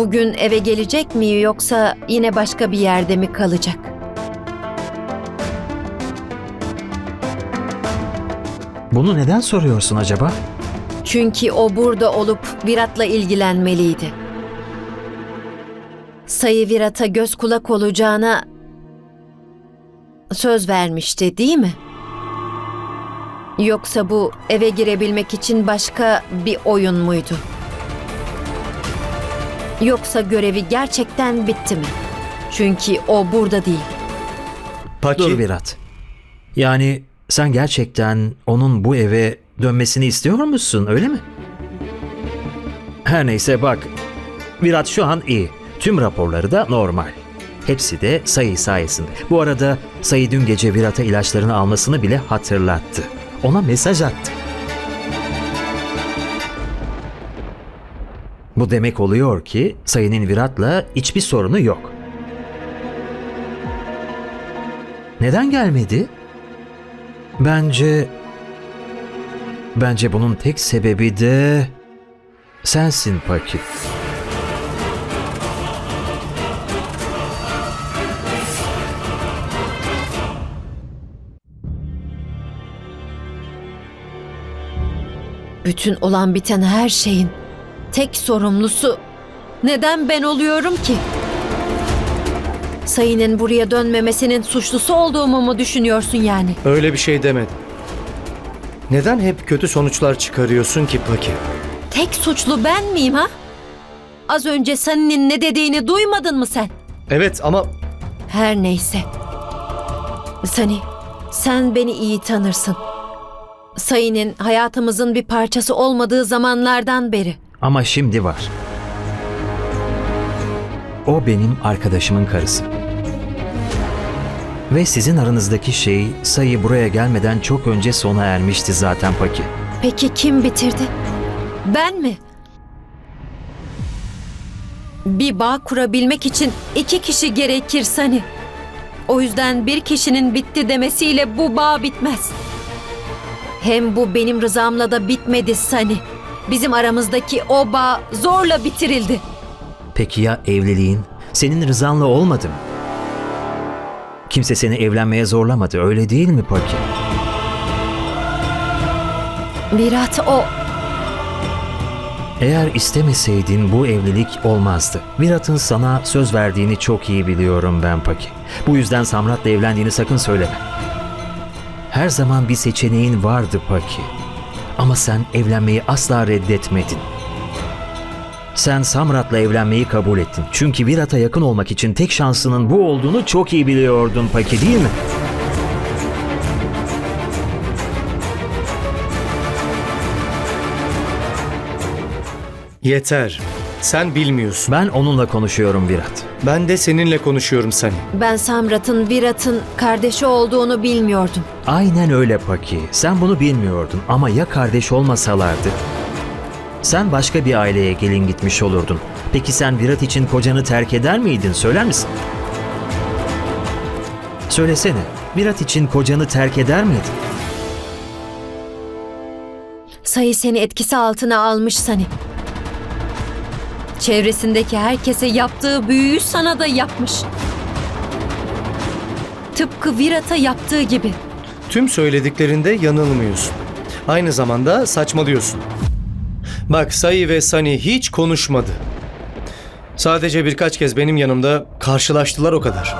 Bugün eve gelecek mi yoksa yine başka bir yerde mi kalacak? Bunu neden soruyorsun acaba? Çünkü o burada olup Virat'la ilgilenmeliydi. Sayı Virat'a göz kulak olacağına söz vermişti değil mi? Yoksa bu eve girebilmek için başka bir oyun muydu? Yoksa görevi gerçekten bitti mi? Çünkü o burada değil. Paki, Dur Virat. Yani sen gerçekten onun bu eve dönmesini istiyor musun öyle mi? Her neyse bak. Virat şu an iyi. Tüm raporları da normal. Hepsi de sayı sayesinde. Bu arada sayı dün gece Virat'a ilaçlarını almasını bile hatırlattı. Ona mesaj attı. Bu demek oluyor ki sayının Virat'la hiçbir sorunu yok. Neden gelmedi? Bence... Bence bunun tek sebebi de... Sensin Paki. Bütün olan biten her şeyin tek sorumlusu neden ben oluyorum ki? Sayının buraya dönmemesinin suçlusu olduğumu mu düşünüyorsun yani? öyle bir şey demedim. Neden hep kötü sonuçlar çıkarıyorsun ki Paki? Tek suçlu ben miyim ha? Az önce senin ne dediğini duymadın mı sen? Evet ama Her neyse. Sani, sen beni iyi tanırsın. Sayının hayatımızın bir parçası olmadığı zamanlardan beri. Ama şimdi var. O benim arkadaşımın karısı. Ve sizin aranızdaki şey sayı buraya gelmeden çok önce sona ermişti zaten Paki. Peki kim bitirdi? Ben mi? Bir bağ kurabilmek için iki kişi gerekir Sani. O yüzden bir kişinin bitti demesiyle bu bağ bitmez. Hem bu benim rızamla da bitmedi Sani. Bizim aramızdaki o bağ zorla bitirildi. Peki ya evliliğin? Senin rızanla olmadı mı? Kimse seni evlenmeye zorlamadı öyle değil mi Paki? Virat o Eğer istemeseydin bu evlilik olmazdı. Virat'ın sana söz verdiğini çok iyi biliyorum ben Paki. Bu yüzden Samrat'la evlendiğini sakın söyleme. Her zaman bir seçeneğin vardı Paki. Ama sen evlenmeyi asla reddetmedin. Sen Samrat'la evlenmeyi kabul ettin. Çünkü Virat'a yakın olmak için tek şansının bu olduğunu çok iyi biliyordun Paki değil mi? yeter. Sen bilmiyorsun. Ben onunla konuşuyorum Virat. Ben de seninle konuşuyorum Sani. ben Samrat'ın Virat'ın kardeşi olduğunu bilmiyordum. Aynen öyle Paki. Sen bunu bilmiyordun ama ya kardeş olmasalardı? Sen başka bir aileye gelin gitmiş olurdun. Peki sen Virat için kocanı terk eder miydin? Söyler misin? Söylesene. Virat için kocanı terk eder miydin? Sayı seni etkisi altına almış Sani. Çevresindeki herkese yaptığı büyüyü sana da yapmış. Tıpkı Virat'a yaptığı gibi. Tüm söylediklerinde yanılmıyorsun. Aynı zamanda saçmalıyorsun. Bak Sayı ve Sani hiç konuşmadı. Sadece birkaç kez benim yanımda karşılaştılar o kadar.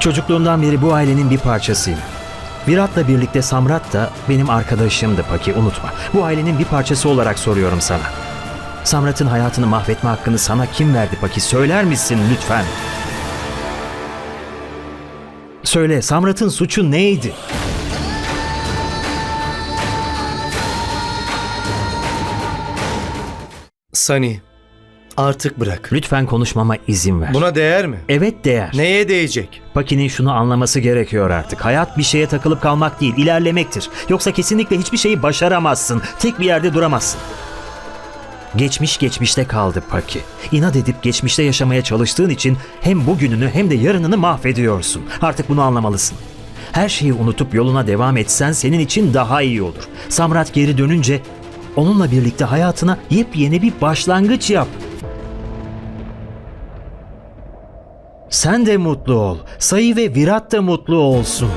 Çocukluğumdan beri bu ailenin bir parçasıyım. Virat'la birlikte Samrat da benim arkadaşımdı Paki unutma. Bu ailenin bir parçası olarak soruyorum sana. Samrat'ın hayatını mahvetme hakkını sana kim verdi Paki? Söyler misin lütfen? Söyle Samrat'ın suçu neydi? Sani, artık bırak. Lütfen konuşmama izin ver. Buna değer mi? Evet değer. Neye değecek? Paki'nin şunu anlaması gerekiyor artık. Hayat bir şeye takılıp kalmak değil, ilerlemektir. Yoksa kesinlikle hiçbir şeyi başaramazsın. Tek bir yerde duramazsın. Geçmiş geçmişte kaldı Paki. İnat edip geçmişte yaşamaya çalıştığın için hem bugününü hem de yarınını mahvediyorsun. Artık bunu anlamalısın. Her şeyi unutup yoluna devam etsen senin için daha iyi olur. Samrat geri dönünce Onunla birlikte hayatına yepyeni bir başlangıç yap. Sen de mutlu ol. Sayı ve Virat da mutlu olsun.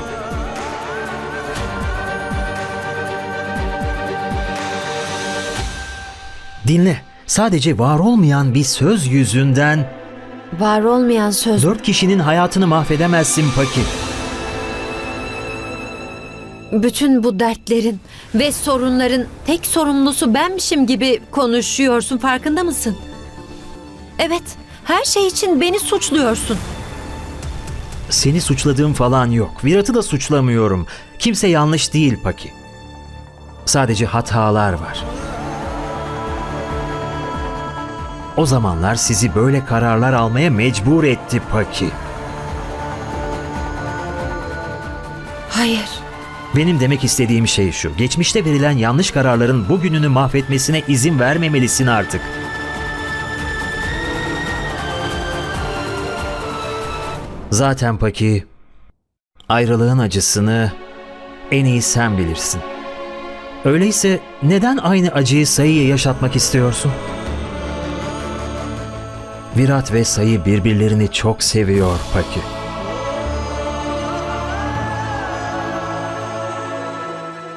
Dinle. Sadece var olmayan bir söz yüzünden Var olmayan söz. dört kişinin hayatını mahvedemezsin Paki. Bütün bu dertlerin ve sorunların tek sorumlusu benmişim gibi konuşuyorsun farkında mısın? Evet, her şey için beni suçluyorsun. Seni suçladığım falan yok. Virat'ı da suçlamıyorum. Kimse yanlış değil Paki. Sadece hatalar var. O zamanlar sizi böyle kararlar almaya mecbur etti Paki. Hayır. Benim demek istediğim şey şu. Geçmişte verilen yanlış kararların bugününü mahvetmesine izin vermemelisin artık. Zaten Paki, ayrılığın acısını en iyi sen bilirsin. Öyleyse neden aynı acıyı Sayı'ya yaşatmak istiyorsun? Virat ve Sayı birbirlerini çok seviyor Paki.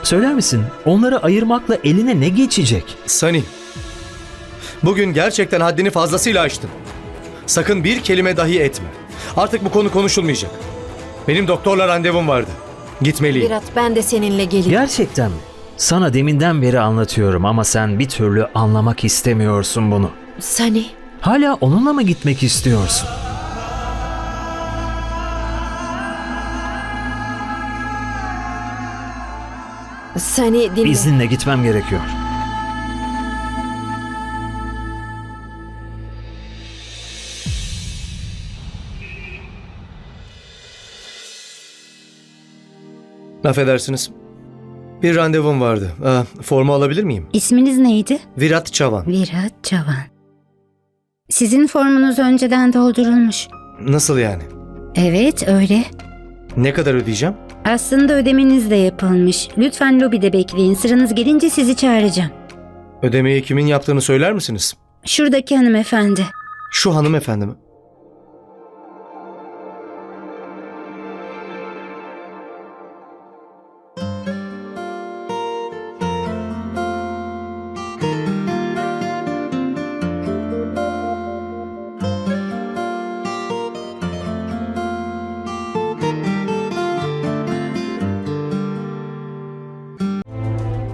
Söyler misin? Onları ayırmakla eline ne geçecek? Sunny. Bugün gerçekten haddini fazlasıyla aştın. Sakın bir kelime dahi etme. Artık bu konu konuşulmayacak. Benim doktorla randevum vardı. Gitmeliyim. Virat ben de seninle geleyim. Gerçekten mi? Sana deminden beri anlatıyorum ama sen bir türlü anlamak istemiyorsun bunu. Sani, Hala onunla mı gitmek istiyorsun? Sani dinle. İzninle gitmem gerekiyor. Affedersiniz. Bir randevum vardı. Aa, formu alabilir miyim? İsminiz neydi? Virat Çavan. Virat Çavan. Sizin formunuz önceden doldurulmuş. Nasıl yani? Evet, öyle. Ne kadar ödeyeceğim? Aslında ödemeniz de yapılmış. Lütfen lobide bekleyin. Sıranız gelince sizi çağıracağım. Ödemeyi kimin yaptığını söyler misiniz? Şuradaki hanımefendi. Şu hanımefendi mi?